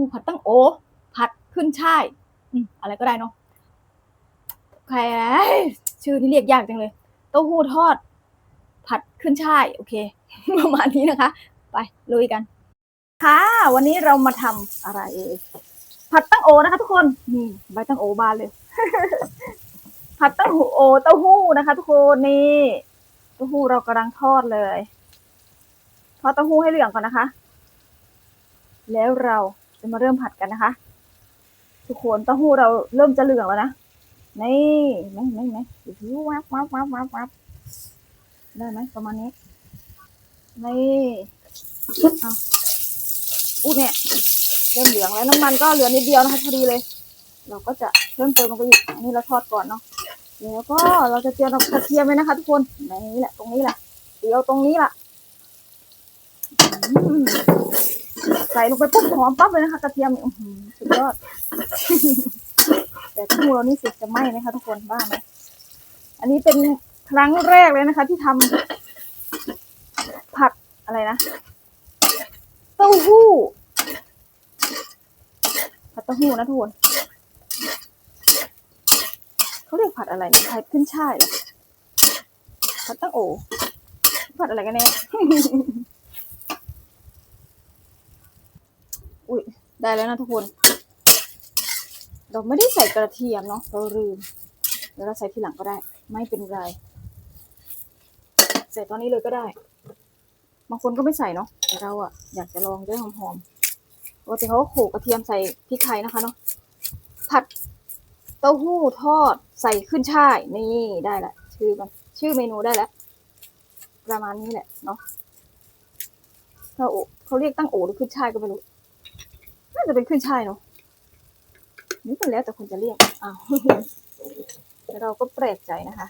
ูผัดตั้งโอ ผัดขึ้นช่ายอืมอะไรก็ได้เนาะใครชื่อที่เรียกยากจังเลย เต้าหู้ทอด ผัดขึ้นช่าย โอเค ประมาณนี้นะคะ ไปลุยกัน ค่ะ วันนี้เรามาทำอะไรเอ่ยผัดตั้งโอนะคะทุกคนนี่ใบตั้งโอบานเลย ผัดตั้งหูโอเต้าหู้นะคะ ทุกคนนี่เต้าหู้เรากำลังทอดเลยทอดเต้าหู้ให้เหลืองก่อนนะคะ แล้วเรา จะมาเริ่มผัดกันนะคะ ทุกคนเต้าหู้เราเริ่มจะเหลืองแล้วนะ นี่ไม่ไม่ไม่ดูสิวับวับวับวับวับได้ไหมประมาณนี้ นี่เอาอู้เนี่ยเริ่มเหลืองแล้วน้ำมันก็เหลือนิดเดียวนะคะพอดีเลย เราก็จะเพิ่มเติมลงไปอีกอันนี้เราทอดก่อนเนาะแล้วก็เราจะเจียวกระเทียมไว้นะคะ ทุกคนในนี้แหละ ตรงนี้แหละเจียวตรงนี้ล่ะ ใส่ลงไปปุ๊บหอมปั๊บเลยนะคะกระเทียมเนี่ยอื้อหือสุดยอด แต่ที่มือเรานี่สิจะไหม้ไหมคะทุกคนบ้าไหมอันนี้เป็นครั้งแรกเลยนะคะ ที่ทำผัดอะไรนะเต้าหู้ผัดเต้าหู้นะทุกคนเขาเรียกผัดอะไรผัดขึ้นช่ายเหรอผัดตั้งโอผัดอะไรกันแน่ อุ้ยได้แล้วนะทุกคน เราไม่ได้ใส่กระเทียมเนาะเราลืมเดี๋ยวเราใส่ทีหลังก็ได้ ไม่เป็นไร ใส่ตอนนี้เลยก็ได้ บางคนก็ไม่ใส่เนาะแต่เราอะอยากจะลองด้วยหอมๆปกติเขาก็โขลกกระเทียมใส่พริกไทยนะคะเนาะผัดเต้าหู้ทอดใส่ขึ้นช่ายนี่ได้ละชื่อมันชื่อเมนูได้แล้ว ประมาณนี้แหละเนาะเขาโอเขาเรียกตั้งโอหรือขึ้นช่ายก็ไม่รู้ น่าจะเป็นขึ้นช่ายเนาะนี่ก็แล้วแต่คนจะเรียกอ้าวแต่เราก็แปลกใจนะคะ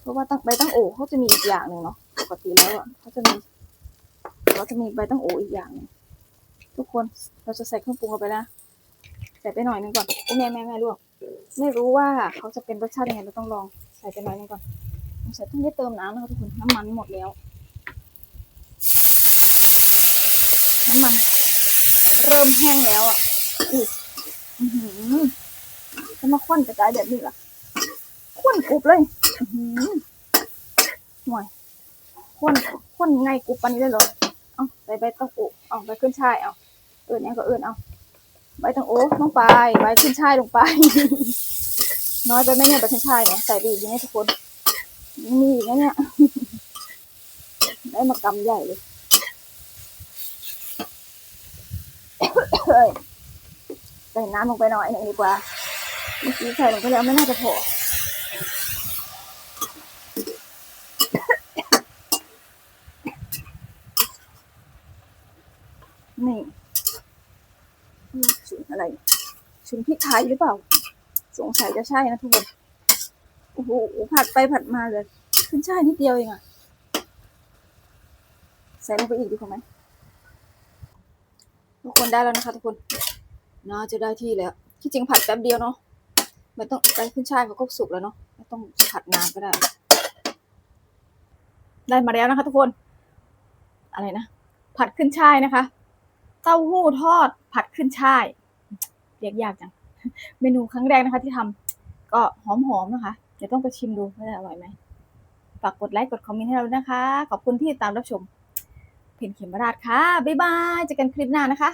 เพราะว่าตั้งใบตั้งโอเขาจะมีอีกอย่างหนึ่งเนาะปกติแล้วอะเขาจะมีเขาจะมีใบตั้งโออีกอย่างนึงทุกคนเราจะใส่เครื่องปรุงลงไปนะใส่ไปหน่อยนึงก่อนโอ้แม่แม่แม่ลวกไม่รู้ว่าเขาจะเป็นรสชาติยังไงเราต้องลองใส่ไปหน่อยนึงก่อนใส่ต้องได้เติมน้ำนะคะทุกคนน้ำมันหมดแล้ว น้ำมันเริ่มแห้งแล้วอะอุ๊ยอือหือจะมาข้นกระจายแบบนี้ล่ะข้นกรุบเลยอือหือห่วยข้นข้นไงกรุบปันนี้เลยเหรอเอาใส่ใบต้าหู้เอาใบขึ้นช่ายเอาเอิญยังก็เอิญเอาใบตังโอ้ลงไปใบขึ้นช่ายลงไป น้อยไปไหมเนี่ยใบขึ้นช่ายเนี่ยใส่ไปอีกอย่างนี้ทุกคนมีอีกนะเนี่ยได้มากำใหญ่เลย ใส่น้ำลงไปหน่อยหนึ่งดีกว่าเมื่อกี้ใส่ลงไปแล้วไม่น่าจะพอนี่ชุนอะไรชุนพริกไทยหรือเปล่า สงสัยจะใช่นะทุกคนโอ้โหผัดไปผัดมาเลยขึ้นช่ายนิดเดียวเองอะใส่ลงไปอีกดีกว่าไหม ทุกคนได้แล้วนะคะ ทุกคนน่าจะได้ที่แล้วที่จริงผัดแป๊บเดียวเนาะไม่ต้องไปขึ้นช่ายเขาก็สุกแล้วเนาะไม่ต้องผัดนานก็ได้ ได้มาแล้วนะคะ ทุกคน อะไรนะผัดขึ้นช่ายนะคะ เต้าหู้ทอดผัดขึ้นช่ายเรียกยากจังเมนูครั้งแรกนะคะ ที่ทำก็หอมๆนะคะเดี๋ยวต้องไปชิมดูว่าจะอร่อยไหมฝากกดไลค์กดคอมเมนต์ให้เราด้วยนะคะ ขอบคุณที่ติดตามรับชม เพนเขมราชค่ะ บ๊ายบายเจอกันคลิปหน้านะคะ